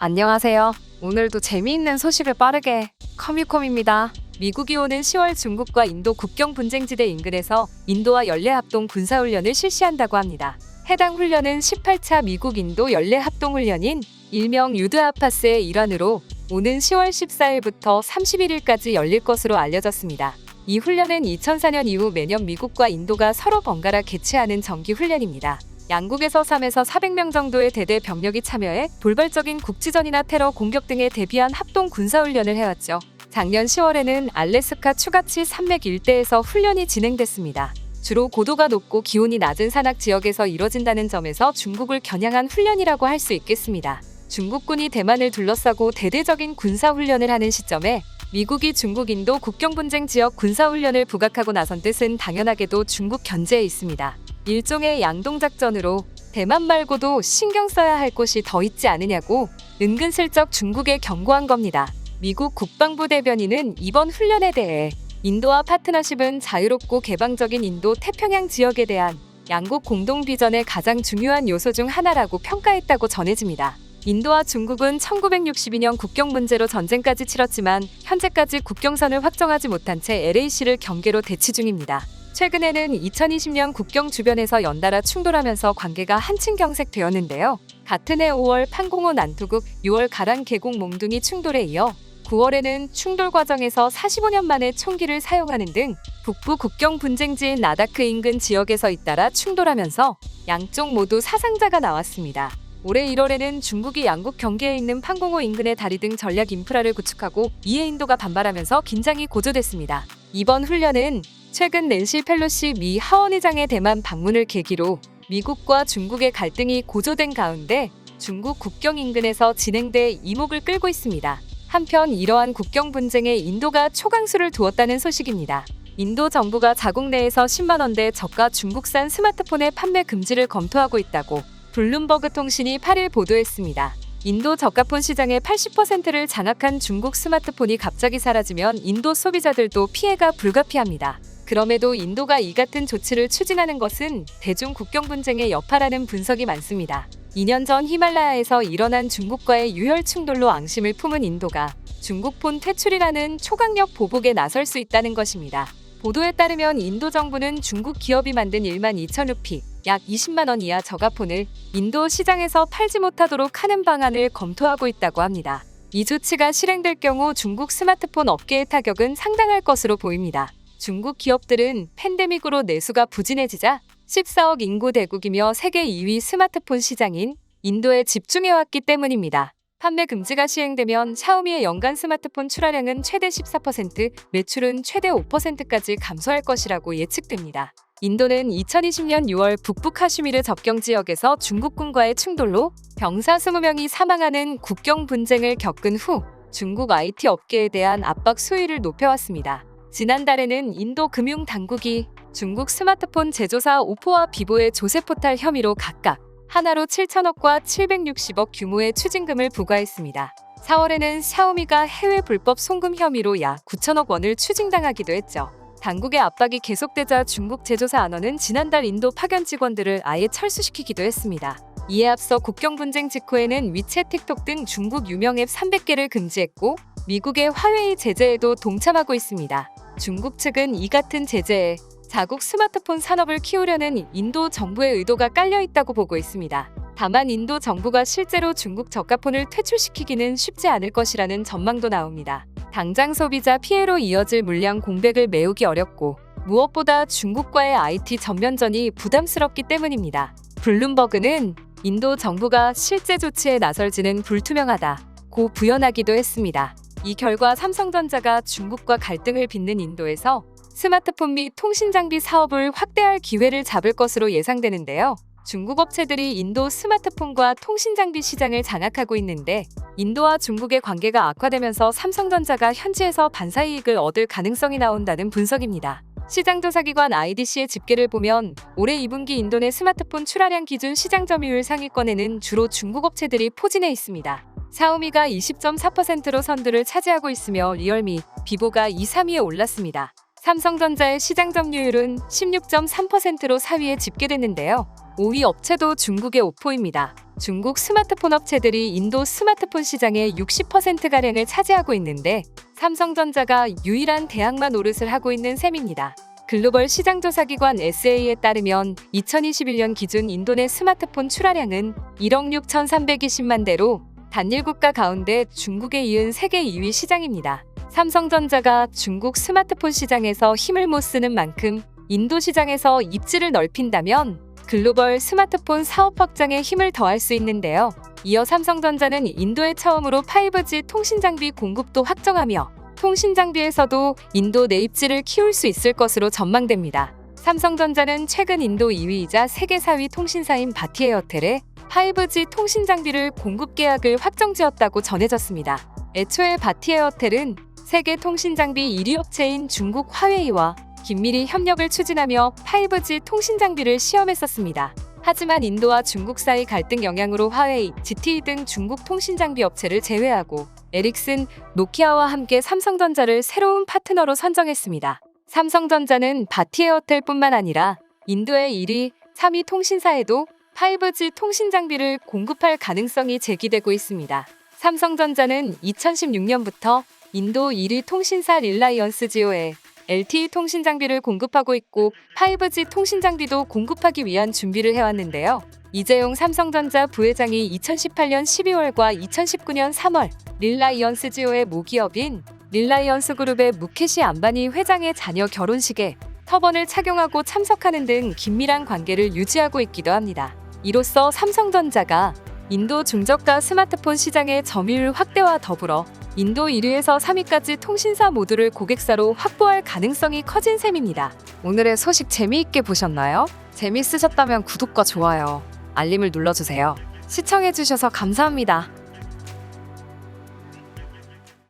안녕하세요. 오늘도 재미있는 소식을 빠르게 커뮤콤입니다. 미국이 오는 10월 중국과 인도 국경 분쟁지대 인근에서 인도와 연례합동 군사훈련을 실시한다고 합니다. 해당 훈련은 18차 미국 인도 연례합동훈련인 일명 유드아파스의 일환으로 오는 10월 14일부터 31일까지 열릴 것으로 알려졌습니다. 이 훈련은 2004년 이후 매년 미국과 인도가 서로 번갈아 개최하는 정기 훈련입니다. 양국에서 3에서 400명 정도의 대대 병력이 참여해 돌발적인 국지전이나 테러 공격 등에 대비한 합동 군사훈련을 해왔죠. 작년 10월에는 알래스카 추가치 산맥 일대에서 훈련이 진행됐습니다. 주로 고도가 높고 기온이 낮은 산악 지역에서 이뤄진다는 점에서 중국을 겨냥한 훈련이라고 할 수 있겠습니다. 중국군이 대만을 둘러싸고 대대적인 군사훈련을 하는 시점에 미국이 중국 인도 국경 분쟁 지역 군사훈련을 부각하고 나선 뜻은 당연하게도 중국 견제에 있습니다. 일종의 양동작전으로 대만 말고도 신경 써야 할 곳이 더 있지 않으냐고 은근슬쩍 중국에 경고한 겁니다. 미국 국방부 대변인은 이번 훈련에 대해 인도와 파트너십은 자유롭고 개방적인 인도 태평양 지역에 대한 양국 공동 비전의 가장 중요한 요소 중 하나라고 평가했다고 전해집니다. 인도와 중국은 1962년 국경 문제로 전쟁까지 치렀지만 현재까지 국경선을 확정하지 못한 채 LAC를 경계로 대치 중입니다. 최근에는 2020년 국경 주변에서 연달아 충돌하면서 관계가 한층 경색되었는데요. 같은 해 5월 판공호 난투국, 6월 가란 계곡 몽둥이 충돌에 이어 9월에는 충돌 과정에서 45년 만에 총기를 사용하는 등 북부 국경 분쟁지인 나다크 인근 지역에서 잇따라 충돌하면서 양쪽 모두 사상자가 나왔습니다. 올해 1월에는 중국이 양국 경계에 있는 판공호 인근의 다리 등 전략 인프라를 구축하고 이에 인도가 반발하면서 긴장이 고조됐습니다. 이번 훈련은 최근 낸시 펠로시 미 하원의장의 대만 방문을 계기로 미국과 중국의 갈등이 고조된 가운데 중국 국경 인근에서 진행돼 이목을 끌고 있습니다. 한편 이러한 국경 분쟁에 인도가 초강수를 두었다는 소식입니다. 인도 정부가 자국 내에서 10만 원대 저가 중국산 스마트폰의 판매 금지를 검토하고 있다고 블룸버그 통신이 8일 보도했습니다. 인도 저가폰 시장의 80%를 장악한 중국 스마트폰이 갑자기 사라지면 인도 소비자들도 피해가 불가피합니다. 그럼에도 인도가 이 같은 조치를 추진하는 것은 대중 국경 분쟁의 여파라는 분석이 많습니다. 2년 전 히말라야에서 일어난 중국과의 유혈 충돌로 앙심을 품은 인도가 중국폰 퇴출이라는 초강력 보복에 나설 수 있다는 것입니다. 보도에 따르면 인도 정부는 중국 기업이 만든 1만 2천 루피, 약 20만 원 이하 저가폰을 인도 시장에서 팔지 못하도록 하는 방안을 검토하고 있다고 합니다. 이 조치가 실행될 경우 중국 스마트폰 업계의 타격은 상당할 것으로 보입니다. 중국 기업들은 팬데믹으로 내수가 부진해지자 14억 인구 대국이며 세계 2위 스마트폰 시장인 인도에 집중해왔기 때문입니다. 판매 금지가 시행되면 샤오미의 연간 스마트폰 출하량은 최대 14%, 매출은 최대 5%까지 감소할 것이라고 예측됩니다. 인도는 2020년 6월 북부 카슈미르 접경 지역에서 중국군과의 충돌로 병사 20명이 사망하는 국경 분쟁을 겪은 후 중국 IT 업계에 대한 압박 수위를 높여왔습니다. 지난달에는 인도 금융 당국이 중국 스마트폰 제조사 오포와 비보의 조세 포탈 혐의로 각각 하나로 7천억과 760억 규모의 추징금을 부과했습니다. 4월에는 샤오미가 해외 불법 송금 혐의로 약 9천억 원을 추징당하기도 했죠. 당국의 압박이 계속되자 중국 제조사 안원은 지난달 인도 파견 직원들을 아예 철수시키기도 했습니다. 이에 앞서 국경 분쟁 직후에는 위챗 틱톡 등 중국 유명 앱 300개를 금지했고 미국의 화웨이 제재에도 동참하고 있습니다. 중국 측은 이 같은 제재에 자국 스마트폰 산업을 키우려는 인도 정부의 의도가 깔려 있다고 보고 있습니다. 다만 인도 정부가 실제로 중국 저가폰을 퇴출시키기는 쉽지 않을 것이라는 전망도 나옵니다. 당장 소비자 피해로 이어질 물량 공백을 메우기 어렵고 무엇보다 중국과의 IT 전면전이 부담스럽기 때문입니다. 블룸버그는 인도 정부가 실제 조치에 나설지는 불투명하다 고 부연하기도 했습니다. 이 결과 삼성전자가 중국과 갈등을 빚는 인도에서 스마트폰 및 통신 장비 사업을 확대할 기회를 잡을 것으로 예상되는데요. 중국 업체들이 인도 스마트폰과 통신 장비 시장을 장악하고 있는데 인도와 중국의 관계가 악화되면서 삼성전자가 현지에서 반사 이익을 얻을 가능성이 나온다는 분석입니다. 시장조사기관 IDC의 집계를 보면 올해 2분기 인도 내 스마트폰 출하량 기준 시장 점유율 상위권에는 주로 중국 업체들이 포진해 있습니다. 샤오미가 20.4%로 선두를 차지하고 있으며 리얼미, 비보가 2, 3위에 올랐습니다. 삼성전자의 시장 점유율은 16.3%로 4위에 집계됐는데요. 5위 업체도 중국의 오포입니다. 중국 스마트폰 업체들이 인도 스마트폰 시장의 60%가량을 차지하고 있는데 삼성전자가 유일한 대항마 노릇을 하고 있는 셈입니다. 글로벌 시장조사기관 SA에 따르면 2021년 기준 인도 내 스마트폰 출하량은 1억 6,320만 대로 단일 국가 가운데 중국에 이은 세계 2위 시장입니다. 삼성전자가 중국 스마트폰 시장에서 힘을 못 쓰는 만큼 인도 시장에서 입지를 넓힌다면 글로벌 스마트폰 사업 확장에 힘을 더할 수 있는데요. 이어 삼성전자는 인도에 처음으로 5G 통신 장비 공급도 확정하며 통신 장비에서도 인도 내 입지를 키울 수 있을 것으로 전망됩니다. 삼성전자는 최근 인도 2위이자 세계 4위 통신사인 바티에어텔에 5G 통신 장비를 공급 계약을 확정지었다고 전해졌습니다. 애초에 바티에어텔은 세계 통신 장비 1위 업체인 중국 화웨이와 긴밀히 협력을 추진하며 5G 통신 장비를 시험했었습니다. 하지만 인도와 중국 사이 갈등 영향으로 화웨이, GT 등 중국 통신 장비 업체를 제외하고 에릭슨, 노키아와 함께 삼성전자를 새로운 파트너로 선정했습니다. 삼성전자는 바티에어텔뿐만 아니라 인도의 1위, 3위 통신사에도 5G 통신 장비를 공급할 가능성이 제기되고 있습니다. 삼성전자는 2016년부터 인도 1위 통신사 릴라이언스 지오에 LTE 통신 장비를 공급하고 있고 5G 통신 장비도 공급하기 위한 준비를 해왔는데요. 이재용 삼성전자 부회장이 2018년 12월과 2019년 3월 릴라이언스 지오의 모기업인 릴라이언스 그룹의 무케시 안바니 회장의 자녀 결혼식에 터번을 착용하고 참석하는 등 긴밀한 관계를 유지하고 있기도 합니다. 이로써 삼성전자가 인도 중저가 스마트폰 시장의 점유율 확대와 더불어 인도 1위에서 3위까지 통신사 모두를 고객사로 확보할 가능성이 커진 셈입니다. 오늘의 소식 재미있게 보셨나요? 재미있으셨다면 구독과 좋아요, 알림을 눌러주세요. 시청해주셔서 감사합니다.